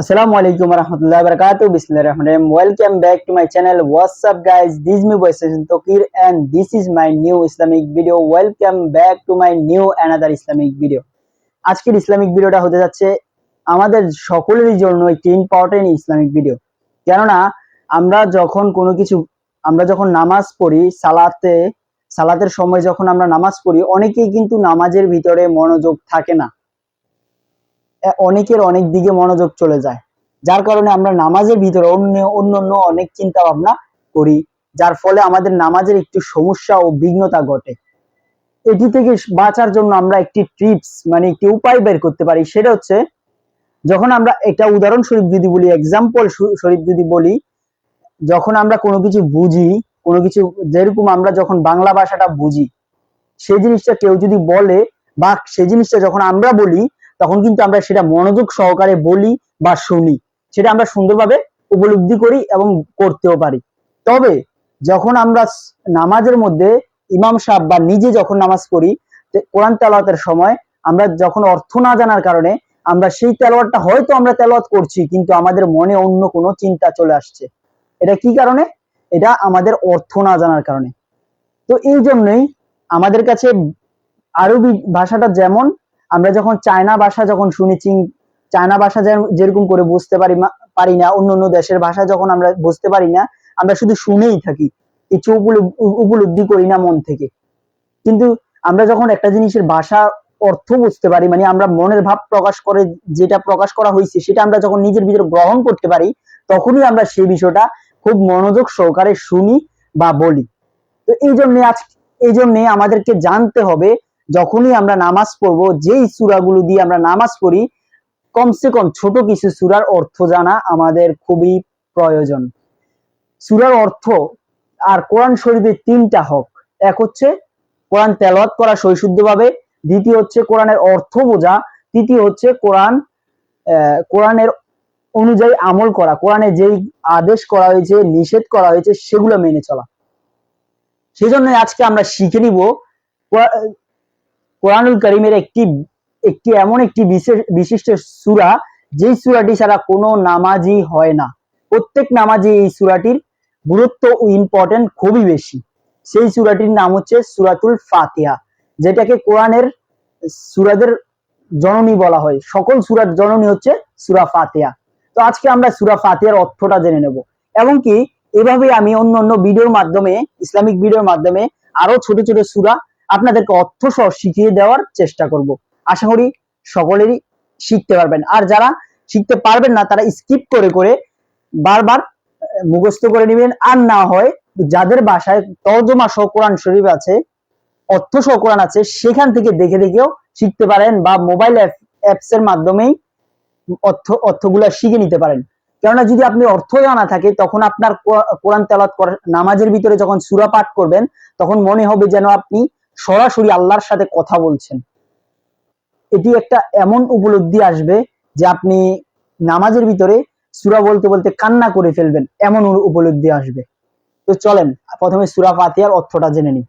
আসসালামু আলাইকুম রহমতুল্লাহ বরকাতু বিসমিল্লাহির রহমানির রহিম welcome back to my channel WhatsApp guys this me voice is Toukir and this is my new Islamic video welcome back to my new another Islamic video আজকের Islamic ভিডিওটা হতে যাচ্ছে আমাদের সকলের জন্য একটি ইম্পর্টেন্ট ইসলামিক ভিডিও কেননা, আমরা যখন কোনো কিছু, আমরা যখন নামাজ পড়ি, সালাতে, সালাতের সময় যখন আমরা নামাজ পড়ি, অনেকেই কিন্তু নামাজের ভিতরে মনোযোগ থাকে না। অনেকের অনেক দিকে মনোযোগ চলে যায়। যার কারণে আমরা নামাজের ভিতরে অন্য অন্য অন্য অনেক চিন্তা ভাবনা করি, যার ফলে আমাদের নামাজের একটু সমস্যা ও বিঘ্নতা ঘটে। এটি থেকে বাঁচার জন্য আমরা একটি ট্রিপস মানে একটি উপায় বের করতে পারি। সেটা হচ্ছে, যখন আমরা, একটা উদাহরণস্বরূপ যদি বলি এক্সাম্পল স্বরূপ যদি বলি, যখন আমরা কোনো কিছু বুঝি, কোনো কিছু, যেরকম আমরা যখন বাংলা ভাষাটা বুঝি সেই জিনিসটা কেউ যদি বলে বা সেই জিনিসটা যখন আমরা বলি তখন কিন্তু আমরা সেটা মনোযোগ সহকারে বলি বা শুনি। সেটা আমরা সুন্দরভাবে উপলব্ধি করি এবং করতেও পারি। তবে যখন আমরা নামাজের মধ্যে ইমাম সাহেব বা নিজে যখন নামাজ পড়ি কোরআন তেলাওয়াতের সময় আমরা যখন অর্থ না জানার কারণে আমরা সেই তেলাওয়াতটা হয়তো আমরা তেলাওয়াত করছি, কিন্তু আমাদের মনে অন্য কোনো চিন্তা চলে আসছে। এটা কি কারণে? এটা আমাদের অর্থ না জানার কারণে। তো এই জন্যই আমাদের কাছে আরবি ভাষাটা যেমন আমরা যখন চায়না ভাষা যখন শুনি, চিং, চায়না ভাষা যেরকম করে বুঝতে পারি পারি না, অন্য অন্য দেশের ভাষা যখন আমরা বুঝতে পারি না, আমরা শুধু শুনেই থাকি। কিছু উপলব্ধি করি না মন থেকে। কিন্তু আমরা যখন একটা জিনিসের ভাষা, অর্থ বুঝতে পারি মানে আমরা মনের ভাব প্রকাশ করে যেটা প্রকাশ করা হয়েছে, সেটা আমরা যখন নিজের ভিতরে গ্রহণ করতে পারি, তখনই আমরা সেই বিষয়টা খুব মনোযোগ সহকারে শুনি বা বলি। তো এই জন্য আজ এই জন্য আমাদেরকে জানতে হবে যখনই আমরা নামাজ পড়ব, যেই সূরাগুলো দিয়ে আমরা নামাজ পড়ি, কমসে কম ছোট কিছু সূরার অর্থ জানা আমাদের খুবই প্রয়োজন। সূরার অর্থ আর কোরআন শরীফের তিনটা হক। এক হচ্ছে কোরআন তেলাওয়াত করা সৈশুদ্ধভাবে দ্বিতীয় হচ্ছে কোরআনের অর্থ বোঝা, তৃতীয় হচ্ছে কোরআন কোরআনের অনুযায়ী আমল করা, কোরআনে যেই আদেশ করা হয়েছে, নিষেধ করা হয়েছে, সেগুলো মেনে চলা। সেজন্য আজকে আমরা শিখে নিব কোরআনুল করিমের একটি একটি এমন একটি বিশেষ, বিশিষ্ট সূরা, যেই সূরাটি ছাড়া কোনো নামাজই হয় না। প্রত্যেক নামাজে এই সূরাটির গুরুত্ব ও ইম্পর্টেন্ট খুবই বেশি। সেই সূরাটির নাম হচ্ছে সূরাতুল ফাতিহা, যেটাকে কোরআনের সূরাদের জননী বলা হয়। সকল সুরার জননী হচ্ছে সুরা ফাতিহা। তো আজকে আমরা সুরা ফাতিহার অর্থটা জেনে নেব। এবং কি এভাবে আমি অন্য অন্য ভিডিওর মাধ্যমে, ইসলামিক ভিডিওর মাধ্যমে আরও ছোট ছোট সূরা আপনাদেরকে অর্থ সহ শিখিয়ে দেওয়ার চেষ্টা করব। আশা করি সকলেরই শিখতে পারবেন। আর যারা শিখতে পারবেন না, তারা স্কিপ করে করে বারবার মুখস্থ করে নেবেন। আর না হয় যাদের বাসায় তর্জমা সহ কোরআন শরীফ আছে, অর্থ সহ কোরআন আছে, সেখান থেকে দেখে দেখেও শিখতে পারেন বা মোবাইল অ্যাপস এর মাধ্যমেই অর্থ, অর্থগুলা শিখে নিতে পারেন। কেননা যদি আপনি অর্থ জানা থাকে, তখন আপনার কোরআ- কোরআন করার, নামাজের ভিতরে যখন সূরা পাঠ করবেন, তখন মনে হবে যেন আপনি সরাসরি আল্লাহর সাথে কথা বলছেন। এটি একটা এমন উপলব্ধি আসবে যে আপনি নামাজের ভিতরে সূরা বলতে বলতে কান্না করে ফেলবেন, এমন উপলব্ধি আসবে। তো চলেন, প্রথমে সূরা ফাতিহার অর্থটা জেনে নিই।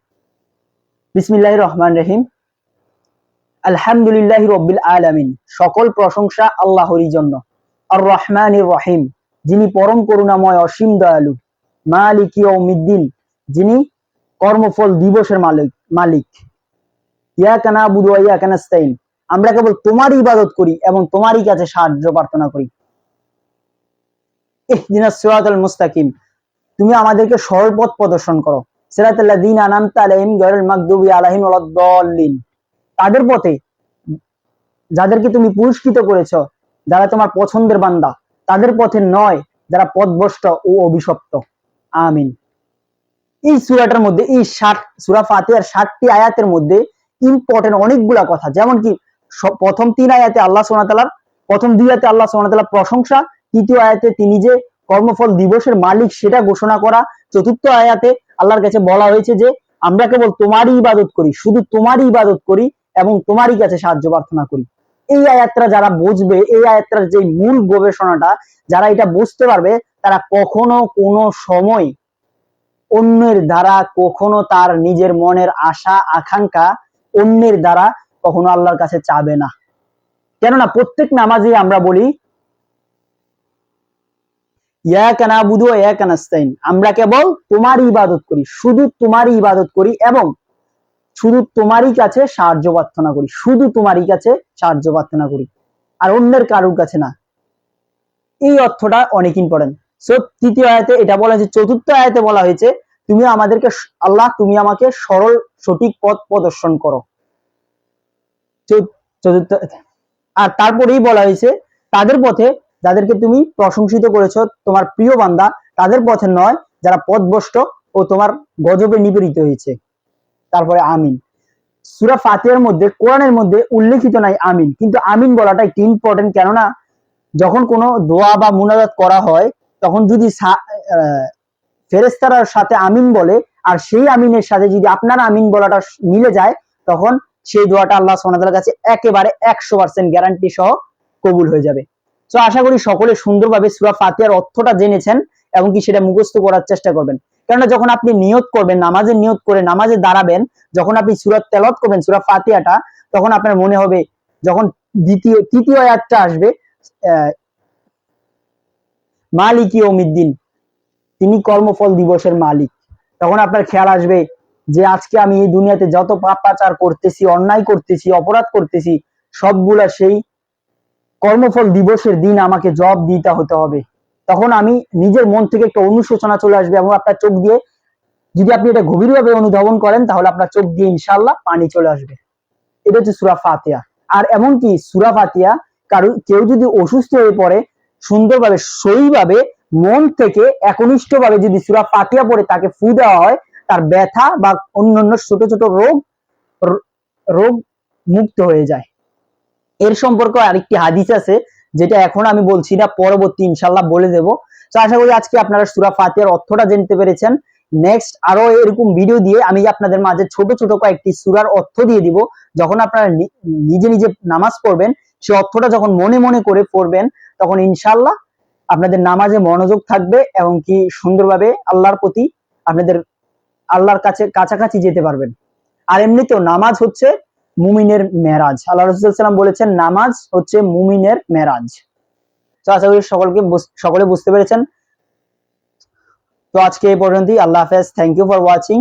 বিসমিল্লাহির রহমান রহিম। আলহামদুলিল্লাহ রব্বিল আলামিন। সকল প্রশংসা আল্লাহরই জন্য। আর রহমান রহিম। যিনি পরম করুণাময় অসীম দয়ালু। মালিক ইয়াউমিদ্দিন। যিনি কর্মফল দিবসের মালিক। মালিক। ইয়া কানা বুধু ইয়া কানাস্তাইন আমরা কেবল তোমারই ইবাদত করি এবং তোমারই কাছে সাহায্য প্রার্থনা করি। ইহদিনাস সিরাতাল মুস্তাকিম। তুমি আমাদেরকে সরল পথ প্রদর্শন করো। সিরাতাল্লাযীনা আনআমতা আলাইহিম গায়রুল মাগদুবি আলাইহিম ওয়ালাদ-দাল্লিন তাদের পথে যাদেরকে তুমি পুরস্কৃত করেছ, যারা তোমার পছন্দের বান্দা, তাদের পথে নয়, যারা পথভ্রষ্ট ও অভিশপ্ত। আমিন। এই সূরাটার মধ্যে, এই ষাট, সূরা ফাতিহার ষাটটি আয়াতের মধ্যে ইম্পর্টেন্ট অনেকগুলা কথা। যেমন কি প্রথম তিন আয়াতে আল্লাহ ওয়া প্রথম দুই আয়াতে আল্লাহ ওয়া প্রশংসা, তৃতীয় আয়াতে তিনি যে কর্মফল দিবসের মালিক সেটা ঘোষণা করা, চতুর্থ আয়াতে আল্লাহর কাছে বলা হয়েছে যে, আমরা কেবল তোমারই ইবাদত করি, শুধু তোমারই ইবাদত করি এবং তোমারই কাছে সাহায্য প্রার্থনা করি। এই আয়াতটা যারা বুঝবে, এই আয়াতটার যে মূল গবেষণাটা, যারা এটা বুঝতে পারবে, তারা কখনো কোনো সময় অন্যের দ্বারা কখনো তার নিজের মনের আশা, আকাঙ্ক্ষা অন্যের দ্বারা কখনো আল্লাহর কাছে চাবে না। কেননা প্রত্যেক নামাজে আমরা বলি আমরা কেবল তোমারই ইবাদত করি, শুধু তোমারই ইবাদত করি এবং শুধু তোমারই কাছে সাহায্য প্রার্থনা করি, শুধু তোমারই কাছে সাহায্য প্রার্থনা করি। আর অন্যের কারুর কাছে না। এই অর্থটা অনেক ইম্পর্টেন্ট সো তৃতীয় আয়াতে এটা বলা হয়েছে, চতুর্থ আয়াতে বলা হয়েছে, তুমি আমাদেরকে আল্লাহ, তুমি আমাকে সরল, সঠিক পথ প্রদর্শন করো। চতুর্থ আর তারপরেই বলা হয়েছে, তাদের পথে যাদেরকে তুমি প্রশংসিত করেছ, তোমার প্রিয় বান্দা, তাদের পথে নয়, যারা পথভ্রষ্ট ও তোমার গজবে নিপীড়িত হয়েছে। তারপরে আমিন। সুরা ফাতিহার মধ্যে, কোরআনের মধ্যে উল্লেখিত নাই আমিন, কিন্তু আমিন বলাটা একটি ইম্পর্টেন্ট কেননা, যখন কোনো দোয়া বা মুনাজাত করা হয় তখন যদি ফেরেস্তারার সাথে আমিন বলে, আর সেই আমিনের সাথে যদি আপনার আমিন বলাটা মিলে যায়, তখন সেই দোয়াটা আল্লাহ সোনাদার কাছে একেবারে একশো পার্সেন্ট গ্যারান্টি সহ কবুল হয়ে যাবে। তো আশা করি সকলে সুন্দরভাবে সুরা ফাতিহার অর্থটা জেনেছেন এবং কি সেটা মুখস্থ করার চেষ্টা করবেন। কেননা যখন আপনি নিয়ত করবেন নামাজের নিয়ত করে নামাজে দাঁড়াবেন, যখন আপনি সুরা তেলত করবেন, সুরা ফাতিয়াটা তখন আপনার মনে হবে যখন দ্বিতীয়, তৃতীয় আয়াতটা আসবে মালিকি ওমিদ্দিন তিনি কর্মফল দিবসের মালিক। তখন আপনার খেয়াল আসবে যে আজকে আমি এই দুনিয়াতে যত পাপাচার করতেছি, অন্যায় করতেছি, অপরাধ করতেছি, সবগুলা সেই কর্মফল দিবসের দিন আমাকে জব দিতে হতে হবে। তখন আমি নিজের মন থেকে একটা অনুশোচনা চলে আসবে এবং আপনার চোখ দিয়ে যদি আপনি এটা গভীরভাবে অনুধাবন করেন, তাহলে আপনার চোখ দিয়ে ইনশাল্লাহ পানি চলে আসবে। এটা হচ্ছে সুরা ফাতিয়া আর এমনকি সুরা ফাতিয়া কারও কেউ যদি অসুস্থ হয়ে পড়ে সুন্দরভাবে সহিভাবে মন থেকে একনিষ্ঠভাবে যদি সুরা ফাতিয়া পড়ে তাকে ফু দেওয়া হয়, তার ব্যথা বা অন্যান্য ছোট ছোট রোগ রোগ মুক্ত হয়ে যায়। এর সম্পর্কে আরেকটি হাদিস আছে, যেটা এখন আমি বলছি না, পরবর্তী ইনশাল্লাহ বলে দেব। তো আশা করি আজকে আপনারা সুরা ফাতিহার অর্থটা জানতে পেরেছেন। নেক্সট আরও এরকম ভিডিও দিয়ে আমি আপনাদের মাঝে ছোট ছোট কয়েকটি সুরার অর্থ দিয়ে দিব। যখন আপনারা নিজে নিজে নামাজ পড়বেন সেই অর্থটা যখন মনে মনে করে পড়বেন তখন ইনশাল্লাহ আপনাদের নামাজে মনোযোগ থাকবে এবং কি সুন্দরভাবে আল্লাহর প্রতি আপনাদের আল্লাহর কাছে কাছাকাছি যেতে পারবেন। আর এমনিতেও নামাজ হচ্ছে মুমিনের মেরাজ। আল্লাহ রসুলাম বলেছেন, নামাজ হচ্ছে মুমিনের মেরাজ। তো আশা করি সকলকে সকলে বুঝতে পেরেছেন। তো আজকে এই পর্যন্তই। আল্লাহ হাফেজ। থ্যাংক ইউ ফর ওয়াচিং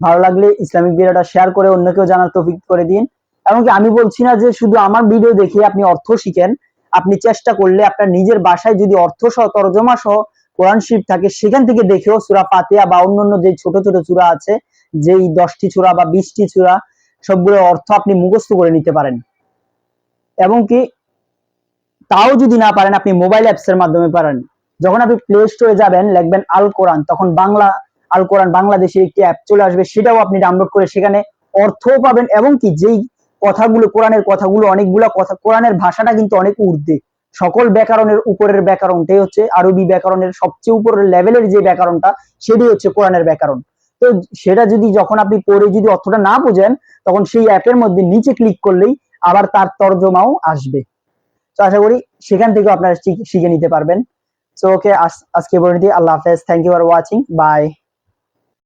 ভালো লাগলে ইসলামিক ভিডিওটা শেয়ার করে অন্যকেও জানার তফিক করে দিন। এমনকি আমি বলছি না যে শুধু আমার ভিডিও দেখে আপনি অর্থ শিখেন আপনি চেষ্টা করলে আপনার নিজের বাসায় যদি অর্থ সহ তরজমা সহ কোরআন শরীফ থাকে, সেখান থেকে দেখেও সুরা ফাতিহা বা অন্যান্য যে ছোট ছোট চূড়া আছে, যেই দশটি চূড়া বা বিশটি চূড়া, সবগুলো অর্থ আপনি মুখস্থ করে নিতে পারেন। এবং কি, তাও যদি না পারেন, আপনি মোবাইল অ্যাপস এর মাধ্যমে পারেন। যখন আপনি প্লে স্টোরে যাবেন, লিখবেন আল কোরআন, তখন বাংলা, আল কোরআন বাংলাদেশের একটি অ্যাপ চলে আসবে, সেটাও আপনি ডাউনলোড করে সেখানে অর্থও পাবেন এবং কি, যেই কথাগুলো, কোরআনের কথাগুলো, অনেকগুলো কথা, কোরআনের ভাষাটা কিন্তু অনেক ঊর্ধ্বে সকল ব্যাকরণের উপরের ব্যাকরণটাই হচ্ছে আরবি ব্যাকরণের সবচেয়ে উপরের লেভেলের যে ব্যাকরণটা সেটি হচ্ছে কোরআনের ব্যাকরণ। তো সেটা যদি যখন আপনি পড়ে যদি অর্থটা না বোঝেন, তখন সেই অ্যাপের মধ্যে নিচে ক্লিক করলেই আবার তার তর্জমাও আসবে। তো আশা করি সেখান থেকেও আপনারা শিখ- নিতে পারবেন। সো ওকে আজকে পর্যন্ত আল্লাহ হাফেজ। Thank you for watching bye